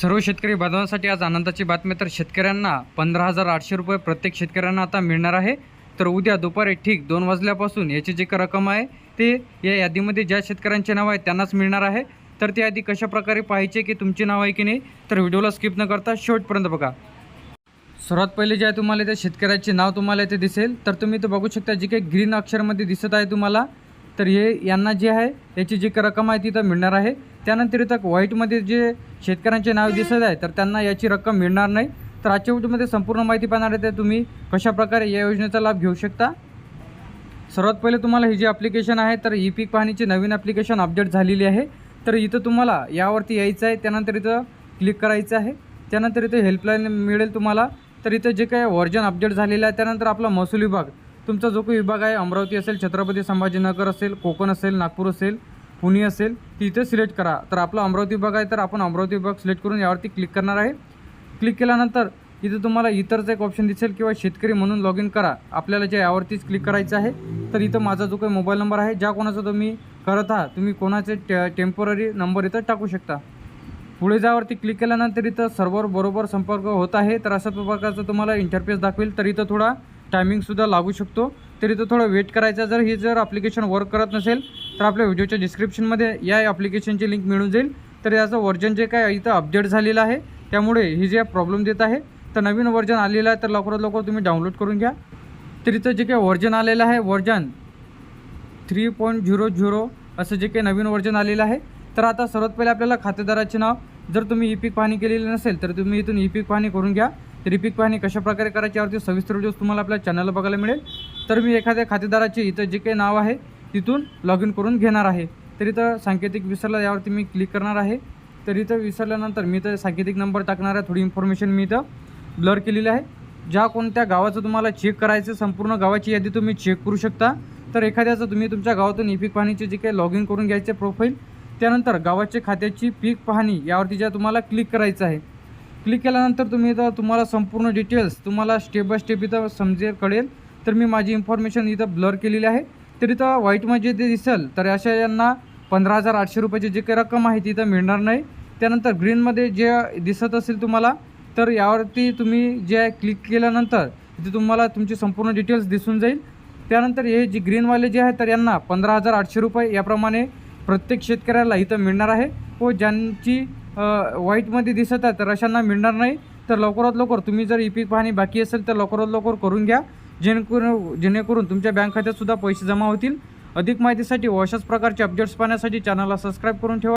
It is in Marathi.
सर्व शेतकरी बांधवांसाठी आज आनंदाची बातमी तर शेतकऱ्यांना पंधरा हजार आठशे रुपये प्रत्येक शेतकऱ्यांना आता मिळणार आहे. तर उद्या दुपारी ठीक दोन वाजल्यापासून याची जी का रक्कम आहे ते या यादीमध्ये ज्या शेतकऱ्यांचे नाव आहे त्यांनाच मिळणार आहे. तर ती यादी कशा प्रकारे की तुमचे नाव आहे की नाही तर व्हिडिओला स्किप न करता शेवटपर्यंत बघा. सर्वात पहिले जे आहे तुम्हाला त्या शेतकऱ्याचे नाव तुम्हाला इथे दिसेल. तर तुम्ही ते बघू शकता जे काही ग्रीन अक्षरमध्ये दिसत आहे तुम्हाला तर हे यांना जे आहे याची जी काही रक्कम आहे ती मिळणार आहे. त्यानंतर इथं व्हाईटमध्ये जे शेतकऱ्यांचे नाव दिसत आहे तर त्यांना याची रक्कम मिळणार नाही. तर आजच्या व्हिडिओमध्ये संपूर्ण माहिती पाहणार आहे तर तुम्ही कशाप्रकारे या योजनेचा लाभ घेऊ शकता? सर्वात पहिले तुम्हाला ही जी ॲप्लिकेशन आहे तर ई पीक पाहणीची नवीन ॲप्लिकेशन अपडेट झालेली आहे. तर इथं तुम्हाला यावरती यायचं आहे त्यानंतर इथं क्लिक करायचं आहे. त्यानंतर इथं हेल्पलाईन मिळेल तुम्हाला. तर इथं जे काही व्हर्जन अपडेट झालेलं आहे त्यानंतर आपला महसूल विभाग. तुमचा जो काही विभाग आहे अमरावती असेल छत्रपती संभाजीनगर असेल कोकण असेल नागपूर असेल पुणे असेल तिथे सिलेक्ट करा. तर आपला अमरावती विभाग आहे तर आपण अमरावती विभाग सिलेक्ट करून यावरती क्लिक करणार आहे. क्लिक केल्यानंतर इथं तुम्हाला इतरचं एक ऑप्शन दिसेल किंवा शेतकरी म्हणून लॉग इन करा. आपल्याला जे यावरतीच क्लिक करायचं आहे तर इथं माझा जो काही मोबाईल नंबर आहे ज्या कोणाचा तुम्ही करत आहात तुम्ही कोणाचे टे टेंपररी नंबर इथं टाकू शकता. पुढे जावरती क्लिक केल्यानंतर इथं सर्व्हर बरोबर संपर्क होत आहे तर अशा प्रकारचं तुम्हाला इंटरफेस दाखवेल. तर इथं थोडा टायमिंगसुद्धा लागू शकतो. तर इथं थोडं वेट करायचा जर हे जर ॲप्लिकेशन वर्क करत नसेल तर आपल्या व्हिडिओच्या डिस्क्रिप्शनमध्ये या ॲप्लिकेशनची लिंक मिळून जाईल. तर याचं व्हर्जन जे काय इथं अपडेट झालेलं आहे त्यामुळे ही जे प्रॉब्लेम देत आहे तर नवीन वर्जन आलेलं आहे तर लवकरात लवकर तुम्ही डाउनलोड करून घ्या. तर इथं जे काही व्हर्जन आलेलं आहे version three point zero zero असं जे काही नवीन व्हर्जन आलेलं आहे तर आता सर्वात पहिले आपल्याला खातेदाराचे नाव जर तुम्ही ई पीक पाहणी केलेली नसेल तर तुम्ही इथून ई पीक पाहणी करून घ्या. तर पाहणी कशा प्रकारे करायची यावरती सविस्तर व्हिडिओज तुम्हाला आपल्या चॅनलला बघायला मिळेल. तर मी एखाद्या खातेदाराचे इथं जे काही नाव आहे तिथून लॉग इन करून घेणार आहे. तर इथं सांकेतिक विसरला यावरती मी क्लिक करणार आहे. तर इथं विसरल्यानंतर मी इथं सांकेतिक नंबर टाकणार आहे थोडी इन्फॉर्मेशन मी इथं ब्लर केलेली आहे. ज्या कोणत्या गावाचं तुम्हाला चेक करायचं संपूर्ण गावाची यादी तुम्ही चेक करू शकता. तर एखाद्याचं तुम्ही तुमच्या गावातून ई पीक पाहणीचे जे काही लॉग इन करून घ्यायचे प्रोफाईल त्यानंतर गावाच्या खात्याची पीक पाहणी यावरती ज्या तुम्हाला क्लिक करायचं आहे क्लिक केल्यानंतर तुम्ही इथं तुम्हाला संपूर्ण डिटेल्स तुम्हाला स्टेप बाय स्टेप इथं समजेल कळेल. तर मी माझी इन्फॉर्मेशन इथं ब्लर केलेली आहे. तर इथं व्हाईटमध्ये जे दिसेल तर अशा यांना पंधरा हजार आठशे रुपयाची जी काही रक्कम आहे ती इथं मिळणार नाही. त्यानंतर ग्रीनमध्ये जे दिसत असेल तुम्हाला तर यावरती तुम्ही जे क्लिक केल्यानंतर इथे तुम्हाला तुमची संपूर्ण डिटेल्स दिसून जाईल. त्यानंतर हे जे ग्रीनवाले जे आहे तर यांना पंधरा हजार आठशे रुपये याप्रमाणे प्रत्येक शेतकऱ्याला इथं मिळणार आहे. व ज्यांची व्हाईटमध्ये दिसत आहे तर अशांना मिळणार नाही. तर लवकरात लवकर तुम्ही जर ई पीक पाहणी बाकी असेल तर लवकरात लवकर करून घ्या. जेणेकरून जेणेकरून तुमच्या बँक खात्यात सुद्धा पैसे जमा होतील. अधिक माहितीसाठी व अशाच प्रकारचे अपडेट्स पाहण्यासाठी चॅनलला सबस्क्राईब करून ठेवा.